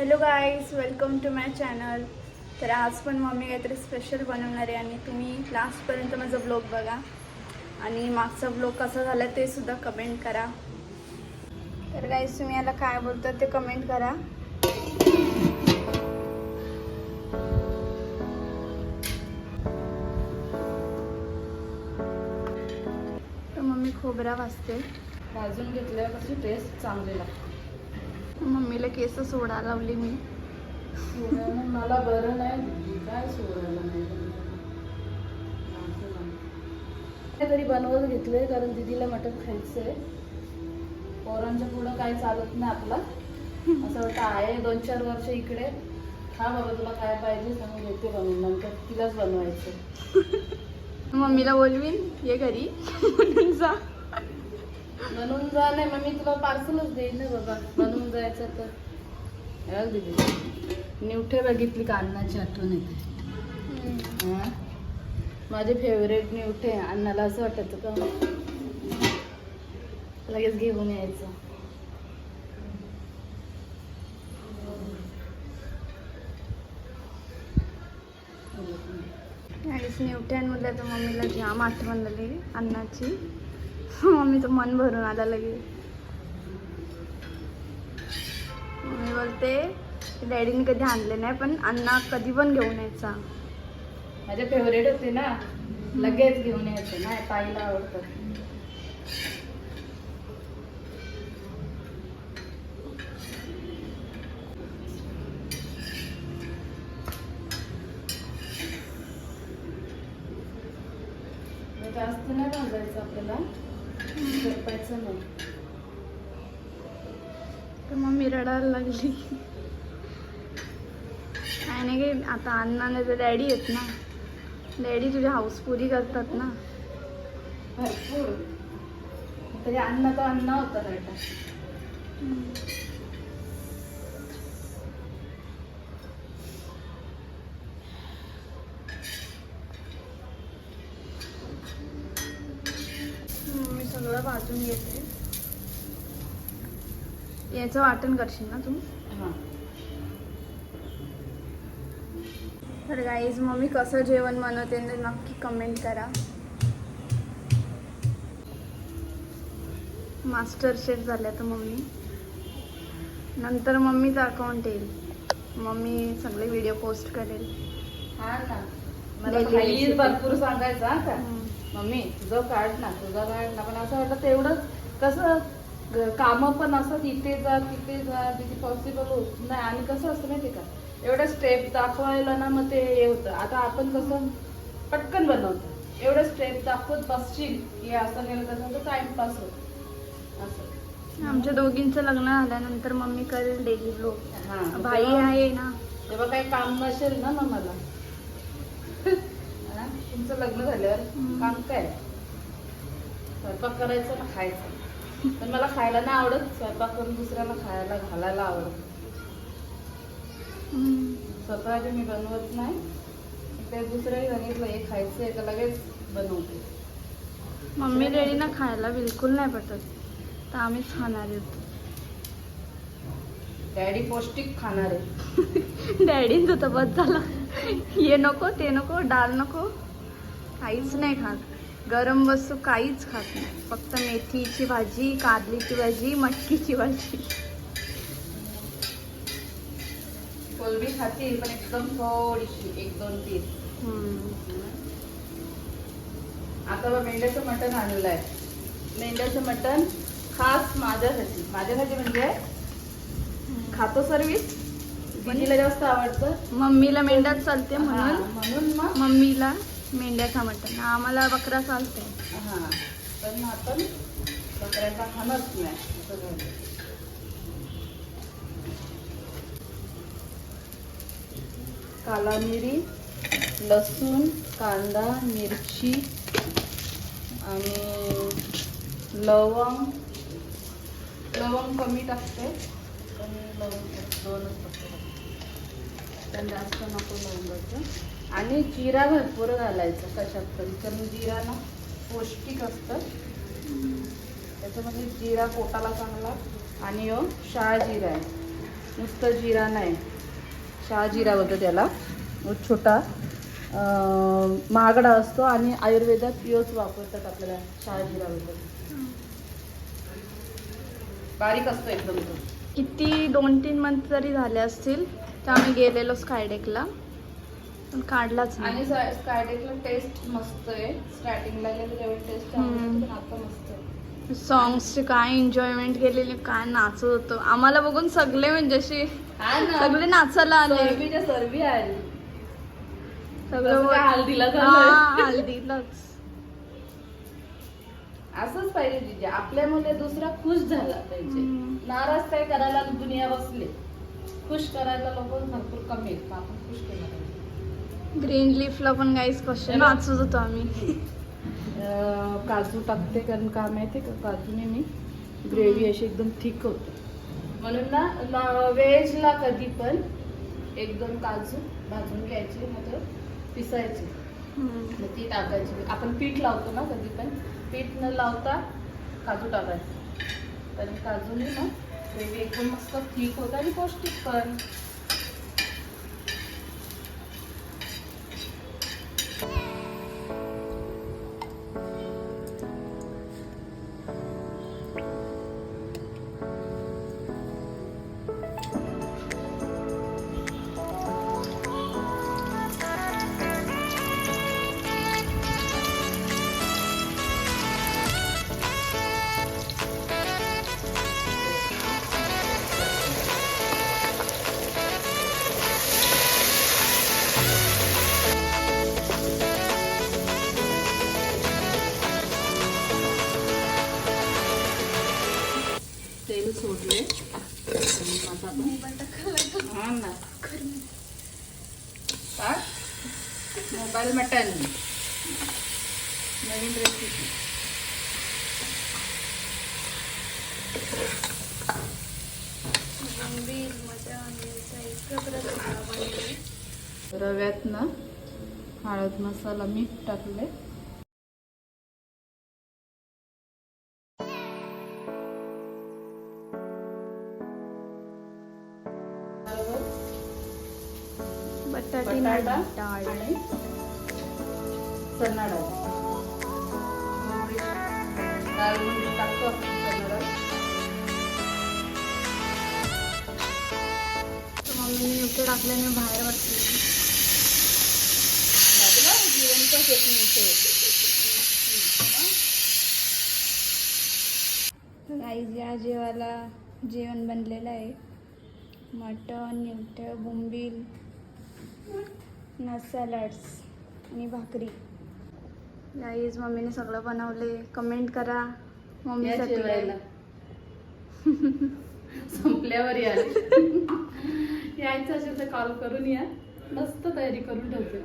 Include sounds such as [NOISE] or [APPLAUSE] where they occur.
Hello guys welcome to my channel तर आज पण मम्मी काहीतरी स्पेशल बनवणार आहे आणि तुम्ही लास्टपर्यंत माझा ब्लॉग बघा. आणि मागचा ब्लॉग कसा झाला ते सुद्धा कमेंट करा. तर गाईज तुम्ही याला काय बोलतात ते कमेंट करा. तर मम्मी खोबरा वाजते भाजून घेतल्यावर कशी टेस्ट चांगली लागते. मम्मीला केस सोडा लावली मी. मला बरं नाही काय सोडायला नाही. काहीतरी बनवत घेतलंय कारण दिदीला मटण खायचंय. पोरांच्या पुढं काही चालत नाही आपला. असं वाटतं आहे दोन चार वर्ष इकडे. हा बाबा तुला काय पाहिजे सांगून घेते बनवून नंतर तिलाच बनवायचं [LAUGHS] मम्मीला बोलवीन ये घरी. [LAUGHS] जा. बनवून जा नाही मग मी तुला पार्सलच देईन ना बाबा. बनवून जायचं तर दीदी निवठे बघितली का अन्नाची आठवण येते. हा? माझे फेवरेट निवठे अन्नाला असं वाटायचं का? लगेच घेऊन यायचं. आणि निवट्यांमधल्या तर मम्मीला जाम आठवण झाली अन्नाची मम्मीचं मन भरून आलं लगे मम्मी बोलते डॅडीने कधी आणले नाही पण अण्णा कधी पण घेऊन यायचा. माझे फेवरेट होते ना लगेच घेऊन यायचं ना ताईला आवडतं. जास्त नाही भाजायचं आपल्याला. करपायचं नाही. तर मम्मी रडायला लागली. काय नाही गे आता अण्णाने तर डॅडी आहेत ना डॅडी तुझी हाऊस पुरी करतात ना. भरपूर. तरी अन्न तो अन्न होता मी सगळं भाजून घेते. याचं वाटण करशील ना तू? हां. तर गाईज मम्मी कसं जेवण बनवते ते नक्की कमेंट करा. मास्टर शेफ झाल्या तर मम्मी. नंतर मम्मीचं अकाउंट येईल. मम्मी सगळे व्हिडिओ पोस्ट करेल. हा. भरपूर सांगायचं. मम्मी तुझं काढ ना तुझं काढ ना. पण असं वाटलं तेवढंच कसं कामं पण असत इथे जा तिथे जा तिथे पॉसिबल होत नाही. आणि कसं असतं माहिती का? एवढ्या स्टेप दाखवायला ना मग ते हे होतं. आता आपण कसं पटकन बनवतो. एवढे स्टेप दाखवत बसशील की असं केलं तसं तर टाइमपास होत. असं. आमच्या दोघींचं लग्न झाल्यानंतर मम्मी करेल डेली ब्लॉग हा. भाई आहे ना. तेव्हा काही काम नसेल ना मग मला? तुमचं लग्न झाल्यावर. काम काय? स्वयंपाक करायचं ना खायचं. पण मला खायला नाही आवडत स्वयंपाक करून दुसऱ्याला खायला घालायला आवडत. स्वतः मी बनवत नाही. ते दुसऱ्याही सांगितलं हे खायचं तर लगेच बनवते. मम्मी डॅडीना खायला बिलकुल नाही पटत. तर आम्हीच खाणार आहोत. डॅडी पौष्टिक खाणार. आहे [LAUGHS] डॅडींचं तर बस झालं. हे नको ते नको डाळ नको. काहीच नाही खात. गरम वस्तू काहीच खात नाही. फक्त मेथीची भाजी कारलीची भाजी मटकीची भाजी. कोलबी खातील पण एकदम थोडीशी एक दोन तीन. आता बघ मेंढ्याचं मटण आणलं आहे मेंढ्याचं मटण खास माझ्यासाठी. माझ्यासाठी म्हणजे खातो सर्विस दिदीला जास्त आवडतं. मम्मीला मेंढ्यात चालते म्हणून. म्हणून मग? मम्मीला. मेंढ्याचा मटण आम्हाला बकरा चालते हा पण आपण बकऱ्याचा खाणच नाही असं झालं. काला मिरी लसूण कांदा मिरची आणि लवंग. लवंग कमी टाकते. पण लवंग दोनच पण जास्त नको लवंगाचं आणि जिरा भरपूर घालायचा कशात तरी कारण जिरा ना पौष्टिक असतं. त्याच्यामध्ये जिरा पोटाला चांगला आणि हो शाळा जिरा आहे. नुसतं जिरा नाही. शहा जिरा होतं त्याला. छोटा महागडा असतो आणि आयुर्वेदात योच वापरतात आपल्याला शहा जिरा वगैरे बारीक असतो एकदम तो. किती दोन तीन मंथ तरी झाले असतील तर आम्ही गेलेलो स्कायडेकला पण काढलाच आणि स्कायडेकला टेस्ट मस्त आहे. स्टार्टिंगला गेलं तेवढी टेस्ट आता मस्त आहे. सॉंग्सची काय एन्जॉयमेंट केलेली काय नाचत होतो. आम्हाला बघून सगळे म्हणजे असे सगळे नाचायला आले. सर्वी आहे सगळं हल्दीला हा. [LAUGHS] हल्दीलाच असंच पाहिजे जिजे आपल्यामुळे दुसरा खुश झाला पाहिजे. नाराज काय करायला दुनिया बसले? खुश करायला लोक भरपूर कमी आहेत आपण खुश केलं पाहिजे. ग्रीन लीफला पण गाईस कसे नाचत होतो आम्ही. काजू टाकते कारण का माहिती का? काजूने मी. ग्रेव्ही अशी एकदम थिक होते. म्हणून ना व्हेजला कधी पण एक दोन काजू भाजून घ्यायचे मग पिसायचे. मग ती टाकायची. आपण पीठ लावतो ना कधी पण. पीठ न लावता काजू टाकायचे. तर काजूने ना एकदम मस्त थिक होतं आणि पौष्टिक पण. Mobile mutton. नवीन रेसिपी. रव्यात ना हळद मसाला मीठ टाकले बटाटे बटाटा. डाळ. आणि करणार डाळ डाळ म्हणजे टाकतो आपण तर मम्मीने इथे टाकल्याने बाहेर बसली. लागला जिवंत चटणी आई या जेवण बनलेलं आहे मटण निवट्या बोंबील ना सॅलड्स आणि भाकरी. गाईज मम्मीने सगळं बनवले. कमेंट करा मम्मीसाठी [LAUGHS] संपल्यावर या. [LAUGHS] यायचं असेल तर कॉल करून या. मस्त तयारी करून ठेवते.